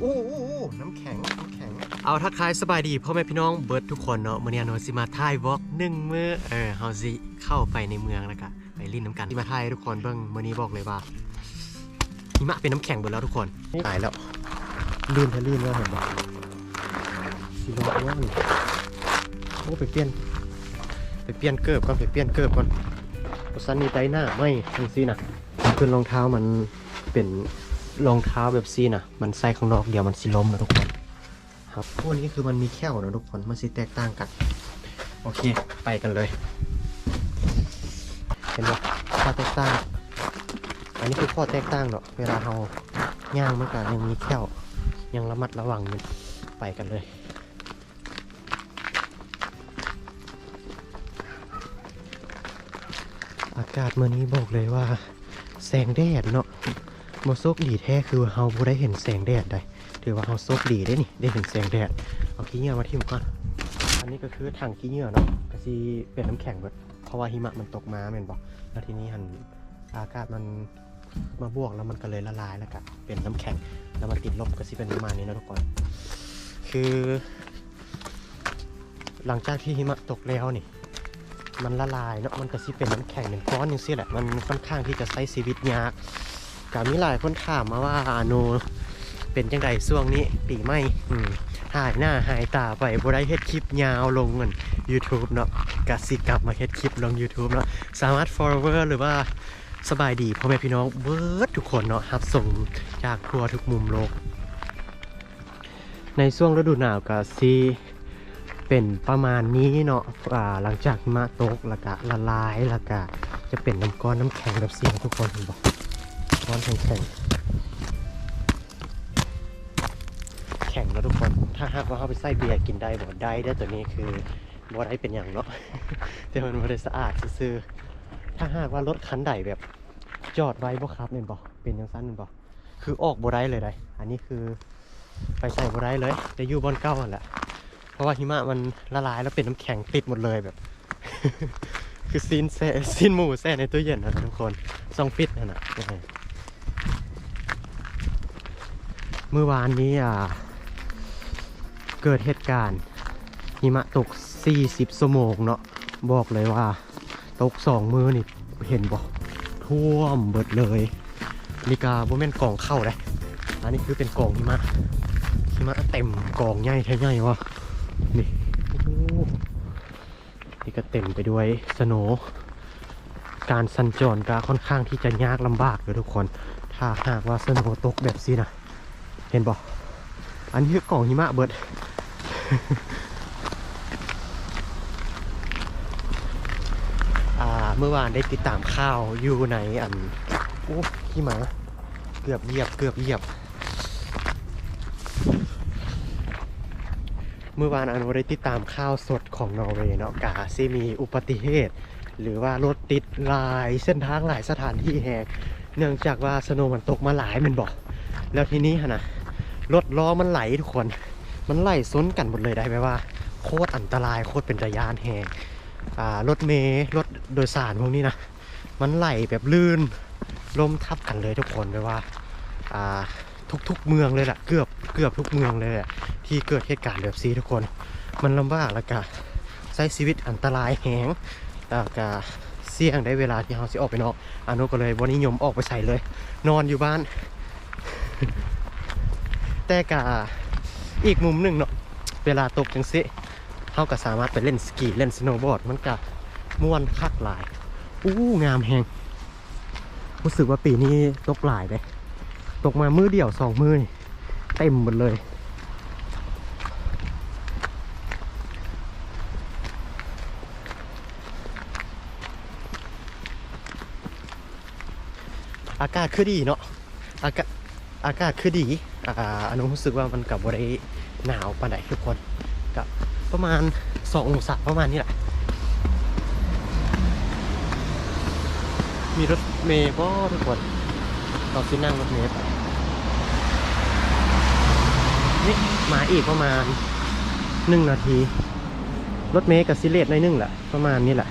โอ้โอ้โอ้น้ำแข็งน้ำแข็ง เอาทักทายสบายดีพ่อแม่พี่น้องเบิร์ดทุกคนเนาะมื้อนี้เนาะสิมาถ่ายวอล์กหนึ่งมื้อเออเฮาสิเข้าไปในเมืองแล้วก็ไปลิ้นน้ำกันที่มาถ่ายทุกคนเบิ่งมื้อนี้บอกเลยว่าหิมะเป็นน้ำแข็งหมดแล้วทุกคนตายแล้วลื่นทะลื่นแล้วเห็นปะสีร้อนว่างโอ้ไปเปลี่ยน ไปเปลี่ยนเกิบก่อนไปเปลี่ยนเกิบก่อนเพราะซันนี่ไตหน้าไม่ทังซีนะคือรองเท้ามันเป็น รองเท้าแบบซีน่ะ มันใส่ข้างนอกเดียวมันสิล้มนะทุกคนครับพวกนี้คือมันมีแค่วนะทุกคนมันสิแตกต่างกัน โอเค ไปกันเลย เห็นปะข้อแตกต่าง อันนี้คือข้อแตกต่างเนาะเวลาเราย่างมันก็ยังมีแค่วยังระมัดระวังอยู่ไปกันเลยอากาศเมื่อนี้บอกเลยว่า แสงแดดเนาะ โมโซกดีแท้คือเฮาบ่ได้เห็นแสงแดดได้ถือว่าเฮาโชคดีได้นี่ได้เห็นแสงแดดเอาขี้เหงื่อมาทิ่มก่อนอันนี้ก็คือถังขี้เหงื่อเนาะก็สิเป็นน้ำแข็งเบิดเพราะว่าหิมะมันตกมาแม่นบอกแล้วทีนี้หันอากาศมันมาบวกแล้วมันก็เลยละลายแล้วก็เป็นน้ำแข็งแล้วมันติดลบก็สิเป็นประมาณนี้นะทุกคน คือ หลังจากที่หิมะตกแล้วนี่ มันละลายเนาะมันก็สิเป็นน้ำแข็งเป็นก้อนอย่างซี่แหละมันค่อนข้างที่จะใช้ชีวิตยาก ก็มีหลายคนถามมาว่าอาโนเป็นจังไดช่วงนี้ปีใหม่อืมหายหน้าหายตาไปบ่ได้เฮ็ดคลิปยาวลงเงิน YouTube เนาะกสิกลับมาเฮ็ดคลิปลง YouTube เนาะสามารถ follower หรือว่าสบายดีพ่อแม่พี่น้องเบิร์ดทุกคนเนาะรับส่งจากทั่วทุกมุมโลก ในช่วงฤดูหนาวก็สิเป็นประมาณนี้เนาะอ่าหลังจากมะตกแล้วก็ละลายแล้วก็จะเป็นน้ำก้อนน้ำแข็งแบบเสียงทุกคนบอก ก้อนแข็งๆแข็งแล้วทุกคน ถ้าหากว่าเขาไปใส่เบียร์กินได้บ่ได้ได้ตัวนี้คือบ่ได้เป็นอย่างเนาะแต่มันบ่ได้สะอาดซื่อถ้าหากว่ารถคันใดแบบจอดไว้บ่ครับเนี่ยบ่เป็นอย่างสั้นแม่นบ่คือออกบ่ได้เลยได้อันนี้คือไปใส่บ่ได้เลยจะอยู่บอนเก้าหั่นแหละเพราะว่าหิมะมันละลายแล้วเป็นน้ำแข็งติดหมดเลยแบบคือซีนแซ่ซีนหมูแซ่ในตู้เย็นนะทุกคนซองฟิตนั่นน่ะ เมื่อวานนี้อ่าเกิดเหตุการณ์หิมะตก 40ชั่วโมงเนาะบอกเลยว่า ตกสองมือนี่เห็นบอกท่วมเบิดเลยนี่กาโบแม่นกองเข้าเลยอันนี้คือเป็นกองหิมะหิมะเต็มกองใหญ่แท้ใหญ่วะนี่นี่ก็เต็มไปด้วยสโนการสัญจรก็ค่อนข้างที่จะยากลำบากเลยทุกคน ถ้าหากว่าสโนตกแบบนี้นะ เห็นบอกอันนี้คือกล่องหิมะเบิดอ่าเมื่อวานได้ติดตามข่าวอยู่ในอันโอ้ขี้หมา เกือบเหยียบเกือบเหยียบ เมื่อวานอันได้ติดตามข่าวสดของนอร์เวย์เนาะกาซีมีอุบัติเหตุ หรือว่ารถติดหลายเส้นทางหลายสถานที่แหกเนื่องจากว่าสโนมันตกมาหลายแมันบอก แล้วทีนี้ฮะนะ รถล้อมันไหลทุกคน มันไหลซ้นกันหมดเลยได้ไหมว่า โคตรอันตรายโคตรเป็นระยานแหงอ่ารถเมล์รถโดยสารพวกนี้นะ มันไหลแบบลื่นล้มทับกันเลยทุกคนไปว่าอ่าทุกๆเมืองเลยแหละเกือบเกือบทุกเมืองเลยแหละที่เกิดเหตุการณ์แบบนี้ทุกคน มันลำบากแล้วก็ใช้ชีวิตอันตรายแหงแล้วก็เสี่ยงได้เวลาที่เราสิออกไปนอกอานุก็เลยบนิยมออกไปใส่เลย นอนอยู่บ้าน แต่กะอีกมุมหนึ่งเนาะเวลาตกจังสิเขาก็สามารถไปเล่นสกีเล่นสโนว์บอร์ดมันก็ม่วนคักหลายอู้งามแหงรู้สึกว่าปีนี้ตกหลายเลยตกมามือเดียวสองมือเต็มหมดเลยอากาศคือดีเนาะอากาศอากาศคือดี อนุรู้สึกว่ามันกับบริหนาวปานใดทุกคนกับประมาณสองศาประมาณนี้แหละ มีรถเมย์บ่ทุกคนเราที่นั่งรถเมย์ไปนี่มาอีกประมาณหนึ่งนาที รถเมย์กับซิเลตในหนึงแหละประมาณนี้แหละ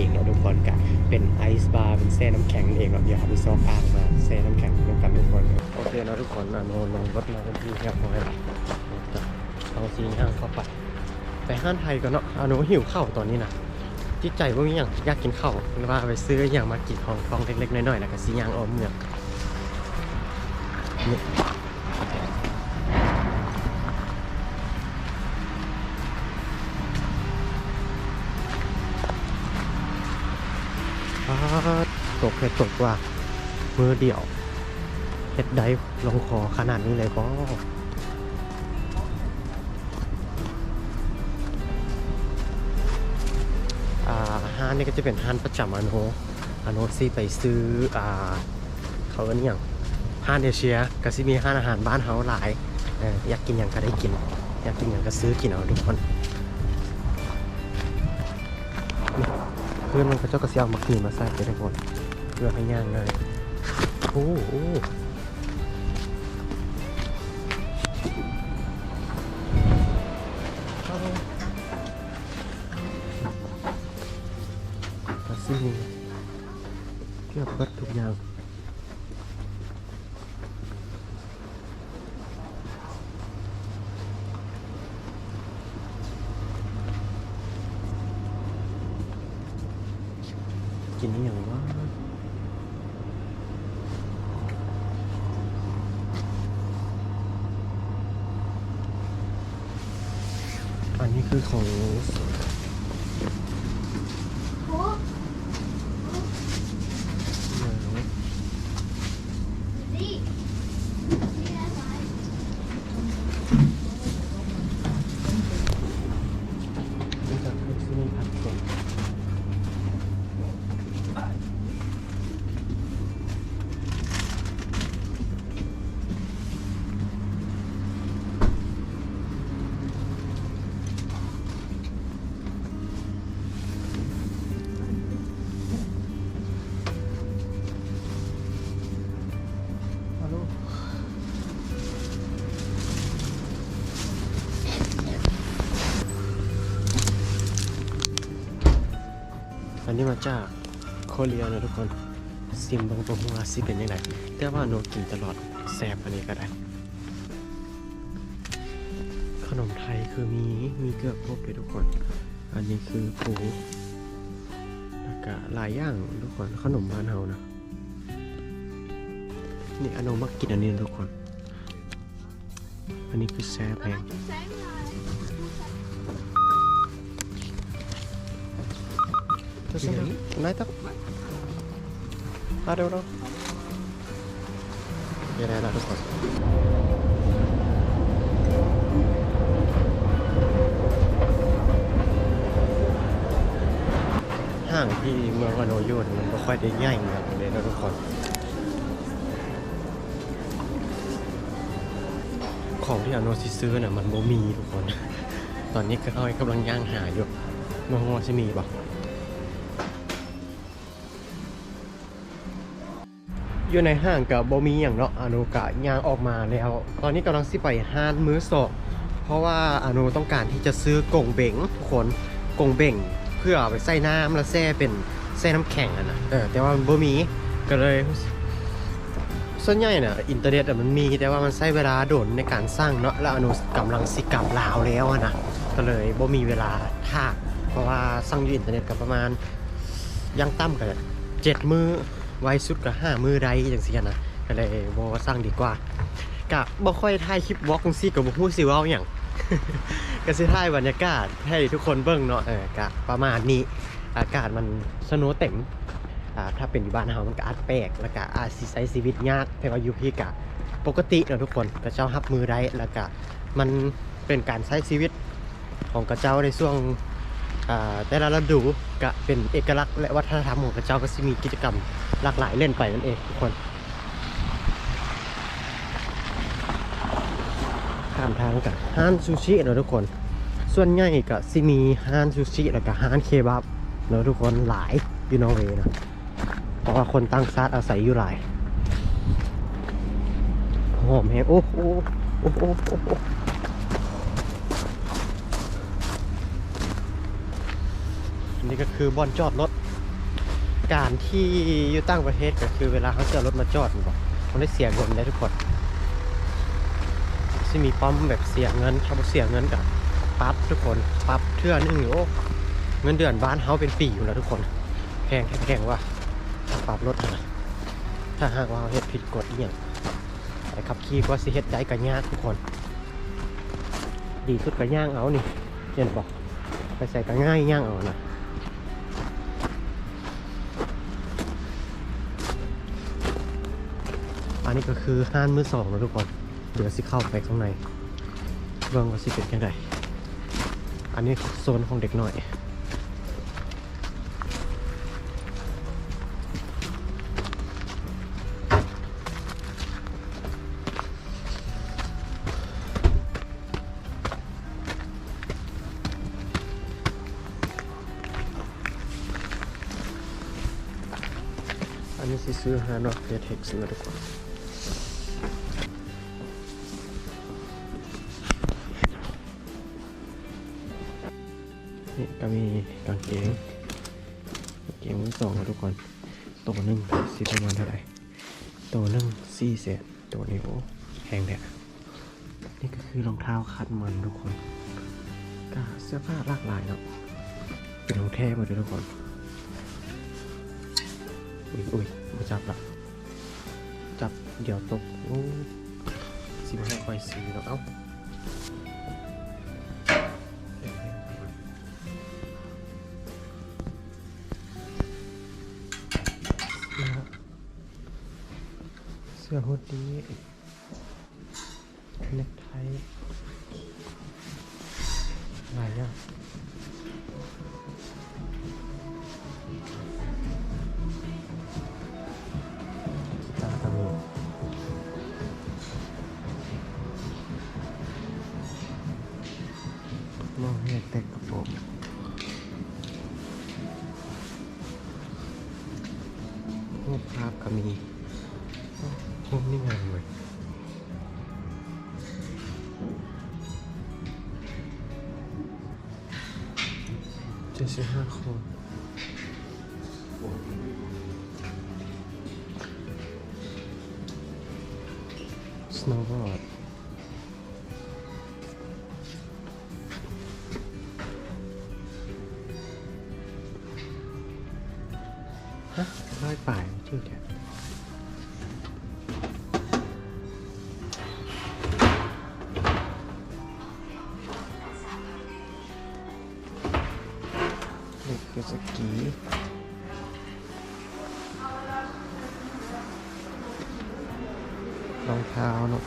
องเนาะทุกคนกะเป็นไอซ์บาร์เป็นแซ่น้ำแข็งเองเนาะเดี๋ยวเอาไปซ้อกอ่างมาแซ่น้ำแข็งร่วมกันทุกคนโอเคเนาะทุกคนอนุลงรถมาเป็นที่เรียบร้อยแล้วเอาซีห้างเข้าไปไปห้างไทยก่อนเนาะอนุหิวข้าวตอนนี้นะจิตใจว่ามีอย่างอยากกินข้าวหรือว่าไปซื้ออย่างมากินของฟองเล็กๆน้อยๆแล้วก็ซีย่างออมเมือง ตกเห็ดกว่า มือเดี่ยวเห็ดได้ลงคอขนาดนี้เลยก็ห้านนี่ก็จะเป็นห้านประจำอันโนอันโนซีไปซื้ออ่าเขาก็นี่อย่างห้านเอเชียก็ซิมีห้านอาหารบ้านเฮาหลายออยากกินอย่างก็ได้กิน อยากกินอย่างก็ซื้อกินเอาทุกคนเพื่อนมันก็เจ้ากระเซียวมักหนีมาใส่ไปได้หมดเพื่อให้ย่างง่ายโอ้โหกระซี่เกือบเบิดทุกอย่างกินนี่อย่างว่า อันนี้ มาจากโคเรียนะทุกคนซิมบางตัวหัวาสิเป็นยังไงแต่ว่าโนกินตลอดแซบอันนี้ก็ได้ ขนมไทยคือมีมีเกือบครบเลยทุกคน อันนี้คือปูแล้วก็หลายอย่างทุกคนขนมบ้านเฮานะนี่อนโนมักกินอันนี้ทุกคน อันนี้คือแซ่บแพง แสงอะไร Tusen Nej tack. Ha det bra. Det är det här det står. ห้างที่เมืองวานโนโยนมันไม่ค่อยได้ใหญ่เหมือนเลยนะทุกคน ของที่อโนซิซื้อน่ะมันโมมีทุกคน ตอนนี้ก็เขากำลังย่างหาอยู่เมืองวาจะมีป อยู่ในห้างกับบมีอย่างเนาะอนุกะยางออกมาแล้ว ตอนนี้กำลังสิไปห้านมื้อสองเพราะว่าอนุต้องการที่จะซื้อกงเบ่งทุกคนกงเบ่ง เพื่อเอาไปใส่น้ำแล้วแช่เป็นแช่น้ำแข็งอะนะเออแต่ว่ามันบ่มีก็เลยส่วนใหญ่น่ะอินเทอร์เน็ตมันมีแต่ว่ามันใช้เวลาโดนในการสร้างเนาะแล้วอนุกำลังสิกลับลาวแล้วอะนะก็เลยบ่มีเวลาท่ากเพราะว่าสร้างอยู่อินเทอร์เน็ตกับประมาณยังต่ำกันเจ็ดมือ ไวสุดก็ห้ามือใดจังซี่นะก็เลยบ่ว่าสร้างดีกว่ากะบ่ค่อยถ่ายคลิปวอล์กซี่ก็บ่ฮู้สิเว้าหยังก็สิถ่ายบรรยากาศให้ทุกคนเบิ่งเนาะเออกะประมาณนี้อากาศมันสนว์เต็มอ่าถ้าเป็นอยู่บ้านเฮามันก็อาจแปลกแล้วก็อาจสิใช้ชีวิตยากแต่ว่าอยู่พี่กะปกติเนาะทุกคนกระเจ้ารับมือได้แล้วก็มันเป็นการใช้ชีวิตของกระเจ้าในช่วงอ่าแต่ละฤดูก็เป็นเอกลักษณ์และวัฒนธรรมของกระเจ้าก็สิมีกิจกรรม หลากหลายเล่นไปนั่นเองทุกคนข้ามทางกับฮานซูชิเนาะทุกคน ส่วนใหญ่ก็ซิมีฮานซูชิแล้วก็ฮานเคบับเนาะทุกคนหลายยูโนเวย์นะเพราะว่าคนตั้งซาดอาศัยอยู่หลายหอมแห้งโอ้โหโอ้โหนี่ก็คือบอนจอดรถ การที่อยู่ต่างประเทศก็คือเวลาเขาเจอรถมาจอดมันบอกมันได้เสียเงินได้ทุกคนที่มีป้อมแบบเสียเงินถ้าเสียเงินกับปั๊บทุกคนปั๊บเทื่อนึงอยู่โอ้เงินเดือนบ้านเฮาเป็นปีอยู่แล้วทุกคนแพงแพงว่าปรับรถนะถ้าหากว่าเฮ็ดผิดกฎอหย่างไอ้ขับขี่ก็สิเฮ็ดได้ก็ยากทุกคน ดีสุดก็ย่างเอานี่เห็นบอกไปใส่ก็ง่ายย่างเอานะ อันนี้ก็คือห้านมือสองนะทุกคน เดี๋ยวสิเข้าไปข้างในเบิ่งว่าสิเป็นยังไงอันนี้โซนของเด็กหน่อยอันนี้สิซื้อฮานอตเพเท็กซ์นะทุกคน นี่ก็มีกางเกงกางเกงมือสองนะทุกคนตัวหนึ่งสิประมาณเท่าไหร่ตัวหนึ่งสี่เศษตัวนี้โอ้แพงแดะนี่ก็คือรองเท้าคัดมันทุกคนก็เสื้อผ้าหลากหลายเนาะเป็นรองแท้หมดเลยทุกคนอุ้ยอุ้ยมาจับละจับเดี๋ยวตกโอ้สิบห้าคอยสีแล้วเอ้า เสื้ สิบห้าคนสโนว์บอร์ดฮะร้อยป่ายชื่อแก สกีรองเท้าเนอะ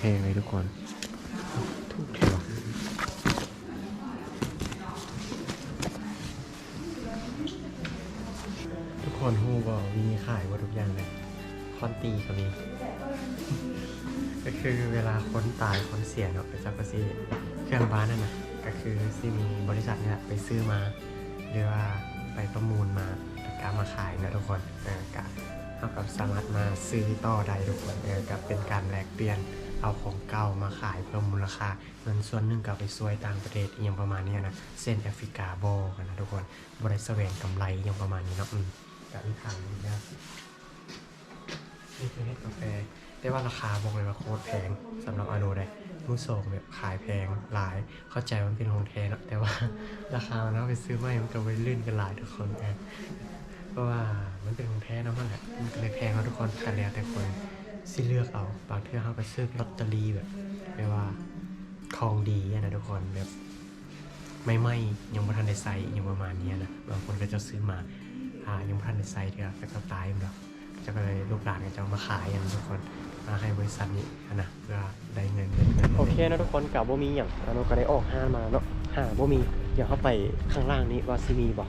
อันนี้งเลยทุกคนทุกเที่ยวทุกคนฮูบอมีขายว่าทุกอย่างเลยคอนตีก็มี ก็คือเวลาคนตายคนเสียเนาะก็จะก็สิเครื่องบ้านนั่นนะก็คือสิมีบริษัทเนี่ยไปซื้อมาหรือว่าไปประมูลมาแล้วก็มาขายนะทุกคนเออก็เท่ากับสามารถมาซื้อต่อได้ทุกคนเออกับเป็นการแลกเปลี่ยน เอาของเก่ามาขายเพิ่มมูลค่าเงินส่วนหนึ่งก็ไปช่วยต่างประเทศอหยังประมาณนี้นะเส้นแอฟริกาโบกันนะทุกคนบริษัทเวนกำไรอหยังประมาณนี้เนาะอืมกับอีกทางนึงนะนี่คือเฮ็ดกาแฟแต่ว่าราคาบอกเลยว่าโคตรแพงสำหรับอโนได้มือสองแบบขายแพงหลายเข้าใจมันเป็นของแท้เนะแต่ว่าราคานเอาไปซื้อไม่มันก็ไปลื่นกันหลายทุกคนเออเพราะว่ามันเป็นของแท้นะมันแหละมันก็เลยแพงเอาทุกคนกันแล้วแต่คน สิเลือกเอาบางทีเขาไปซื้อลอตเตอรี่แบบแปลว่าของดีอะนะทุกคนแบบไม่ไหมยังไม่ทันได้ใส่ยังประมาณนี้นะบางคนก็จะซื้อมาอ่ายังไม่ทันได้ใส่เถอะก็จะตายมันหรอกจะก็เลยลูกหลานก็จะมาขายกันทุกคนมาให้บริษัทนี้นะเพื่อได้เงินเงินโอเคนะทุกคนกับบ่มีอย่างเราก็ได้ออกห้ามาเนาะห้าบ่มีเดี๋ยวเข้าไปข้างล่างนี้ว่าซิมีบ่ท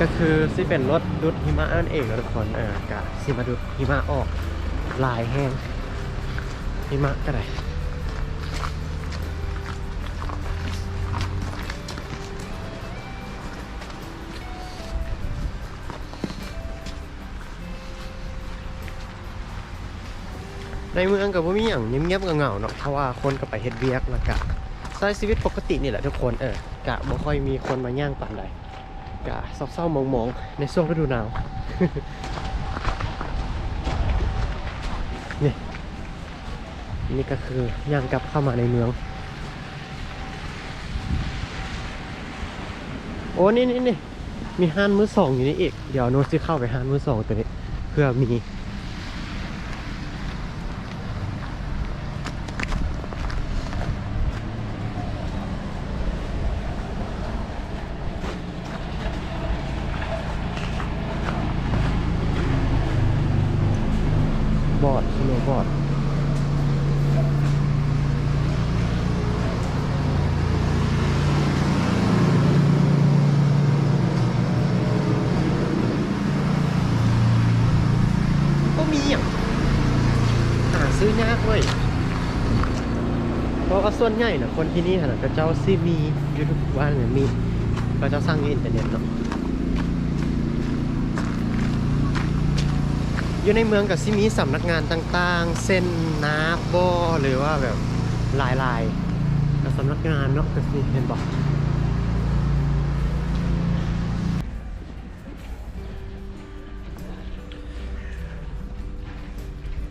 ก็คือที่เป็นรถดุดหิมะนั่นเองนะทุกคนเออกะสิมาดุดหิมะออกลายแห้งหิมะก็ได้ในเมืองกับว่ามีอย่างเงียบๆเงาๆเนาะเพราะว่าคนก็ไปเฮ็ดเวียกแล้วกะใช้ชีวิตปกตินี่แหละทุกคนเออกะบ่ค่อยมีคนมาย่างปานใด กะเศร้าๆมองๆในช่วงฤดูหนาว นี่ นี่ก็คือย่างกลับเข้ามาในเมือง โอ้ นี่นี่นี่มีห้านมือสองอยู่นี่อีก เดี๋ยวโน้ตจะเข้าไปห้านมือสองตัวนี้ เพื่อมี บอร์ดสโนว์บอร์ดก็มีอย่างหาซื้อยากเว้ยเพราะว่า ส่วนใหญ่นะคนที่นี่ขนาดก็เจ้าซีมียูทูบว่านเนี่ยมีก็เจ้าสร้างอินเทอร์เน็ตเนาะอยู่ในเมืองกับซิมีสำนักงานต่างๆ เส้นนาบอหรือว่าแบบลายลายๆกับสำนักงานเนาะก็สิเห็นบอก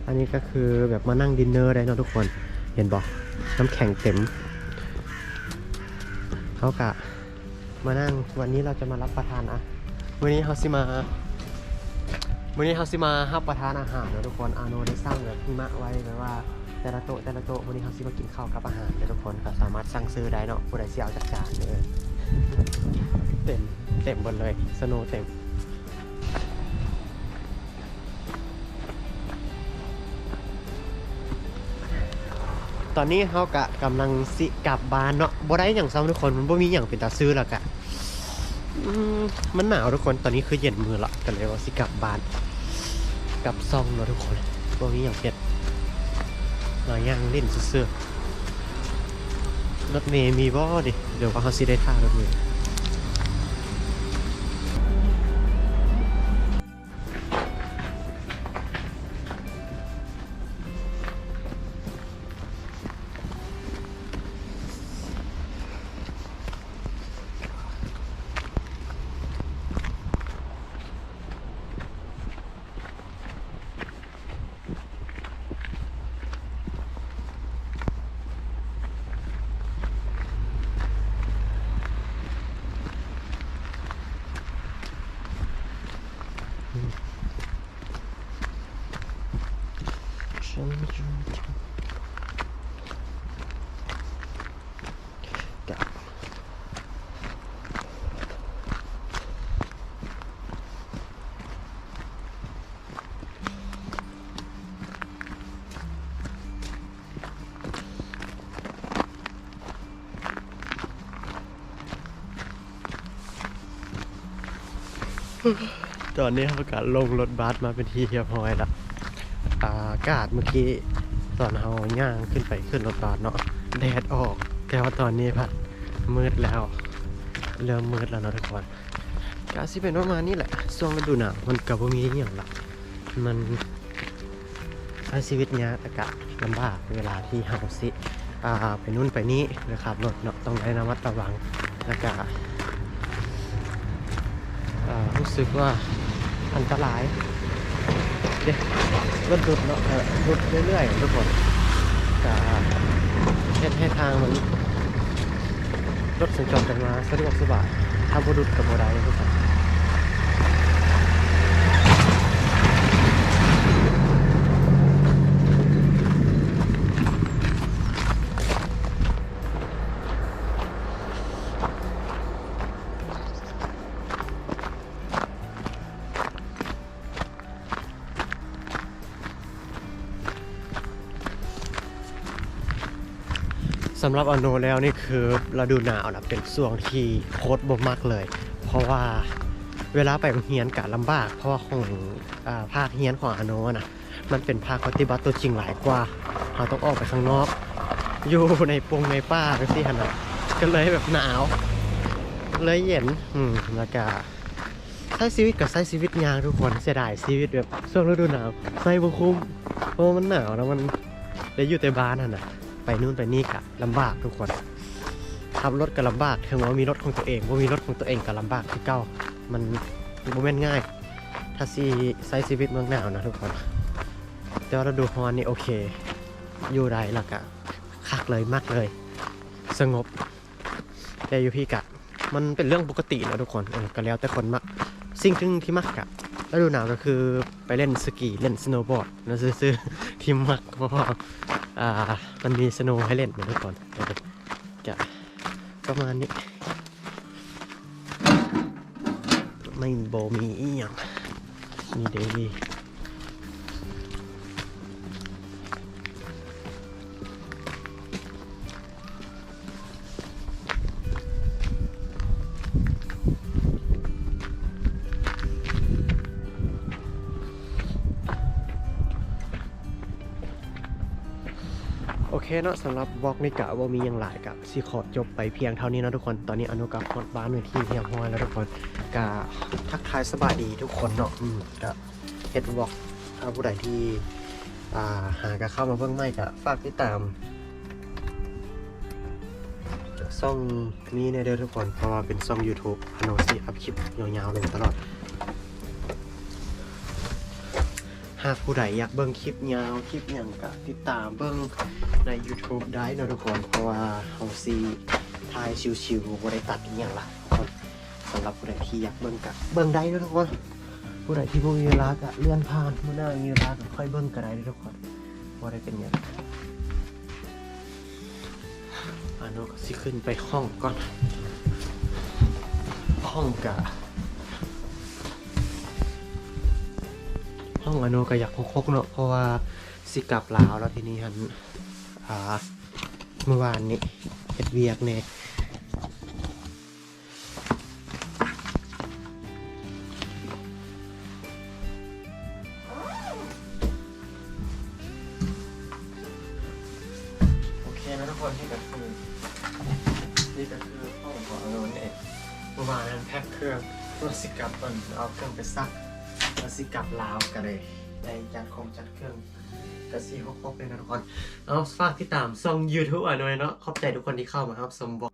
อันนี้ก็คือแบบมานั่งดินเนอร์ได้เนาะทุกคน เห็นบอกน้ำแข็งเต็มเขากะมานั่งวันนี้เราจะมารับประทานอะวันนี้เขาสิมาวันนี้เขาสิมารับประทานอาหารนะทุกคนอาโนได้สร้างแบบหิมะไว้แบบว่าแต่ละโต๊ะแต่ละโต๊ะวันนี้เขาสิมากินข้าวกับอาหารนะทุกคนก็สามารถสั่งซื้อได้เนาะผู้ใดสิเอาจากจานเลยเต็มเต็มหมดเลยสโนเต็ม ตอนนี้เขากะกำลังสิกลับบ้านเนาะบ่ได้อย่างซ้ำทุกคนมันบ่มีอย่างเป็นตาซื้อหรอกอะมันหนาวทุกคนตอนนี้คือเย็นมือละกันเลยว่าสิกลับบ้านกลับซองเนาะทุกคนบ่มีอย่างเผ็ดมาย่างเล่นซื้อรถเมย์มีบ่ดิเดี๋ยวว่าเขาสิได้ท่ารถเมย์ Mm-hmm. ตอนนี้เขาประกาศลงรถบัสมาเป็นที่เรียบร้อยแล้วอากาศเมื่อกี้ตอนเราย่างขึ้นไปขึ้นรถบัสเนาะแดดออก แต่ว่าตอนนี้พัดมืดแล้ว เริ่มมืดแล้วเนาะทุกคนกาสิเป็นประมาณนี้แหละช่วงฤดูหนาวมันกับว่ามีอหย่างหลักมันใช้ชีวิตเนี้ยอากาศลำบากเวลาที่เฮาสิอ่าไปนู่นไปนี่นะครับรถเนาะต้องได้ระมัดระวังอากาศรู้สึกว่า อันตรายเด็รถดุดเนาะเออดุดเรื่อยๆทุกคนกะเฮ็ดให้ทางมันรถสัญจรกันมาสะดวกสบายถ้าบ่ดุดกับบ่ได้ทุกคนำหรับอโนแล้วนี่คือฤดูหนาวนะเป็นช่วงที่โคตรบ่มักเลย เพราะว่าเวลาไปเรียนกะลำบาก เพราะว่าของอภาคเรียนของอโนนะมันเป็นภาคปฏิบัติตัวจริงหลายกว่าเราต้องออกไปข้างนอก อยู่ในปงในป่าไปสิฮะนะก็เลยแบบหนาว เลยเย็นอืมแล้วก็ใช้ชีวิตกับใช้ชีวิตยางทุกคนเสียดายชีวิตแบบช่วงฤดูหนาวใส่บุคุมเพราะมันหนาวแล้วมันได้อยู่แต่บ้านน่ะนะ ไปนู่นไปนี่กะลำบากทุกคนขับรถก็ลำบากถึงว่ามีรถของตัวเองว่ามีรถของตัวเองก็ลำบากที่เก้ามันโมเมนต์ง่าย ถ้าซีใช้ชีวิตเมืองหนาวนะทุกคนแต่ว่าฤดูร้อนนี่โอเค อยู่ได้ละกะคักเลยมากเลย สงบ แต่อยู่พี่กะ มันเป็นเรื่องปกตินะทุกคนออก็แล้วแต่คนมักสิ่งหนึ่งที่มักกะฤดูหนาวก็คือไปเล่นสกีเล่นสโนว์บอร์ดนะซื้อๆที่มักเพราะ อ่ามันมีสโนว์ให้เล่นนะทุกคนเอนจะประมาณนี้ ไม่โบมีอีหยังมีเดลี่ เคเนาะสำหรับบล็อกนี่กะว่ามีอย่างหลายกับสิขอจบไปเพียงเท่านี้นะทุกคน ตอนนี้อนุกับฮอตบ้านเป็นที่เรียบร้อยแล้วทุกคนกะทักทายสบายดีทุกคนเนาะอืมกะเฮ็ดบล็อกถ้าผู้ใดที่อ่าหากะเข้ามาเบิ่งไม่กะฝากติดตามช่องนี้ในเด้อทุกคนเพราะว่าเป็นช่อง YouTube อโนซีอัพคลิปยาวๆลงตลอดหากผู้ใดอยากเบิ่งคลิปยาวคลิปอย่างก็ติดตามเบิ่ง ใน YouTube ได้นะทุกคน เพราะว่าเฮาซีถ่ายชิวๆบ่ได้ตัดอย่างละคนสำหรับผู้ใดที่อยากเบิ่งก็เบิ่งได้นะทุกคน ผู้ใดที่บ่มีเวลาก็เลื่อนผ่านมื้อหน้ามีเวลาก็ค่อยเบิ่งก็ได้ทุกคนบ่ได้เป็นหยังอาโนก็สิขึ้นไปห้องก่อน ห้องกะห้องอโนก็อยากคกๆเนอะเพราะว่าสิกลับลาวแล้วทีนี้ฮันาเมื่อวานนี้เฮ็ดเวียกเนี่ยโอเคนะทุกคนนี่ก็คือนี่ก็คือห้องของอโนเนี่ยเมื่อวานนั้นแพ็คเครื่องรถสิกลับก่อนเอาเครื่องไปซักกสิกลับลาวกันเลยในจัดคงจัดเครื่องกสิครบๆเลยนะทุกคน เอาฝากที่ตามช่อง YouTube อะหน่อยเนาะขอบใจทุกคนที่เข้ามาครับสมบอก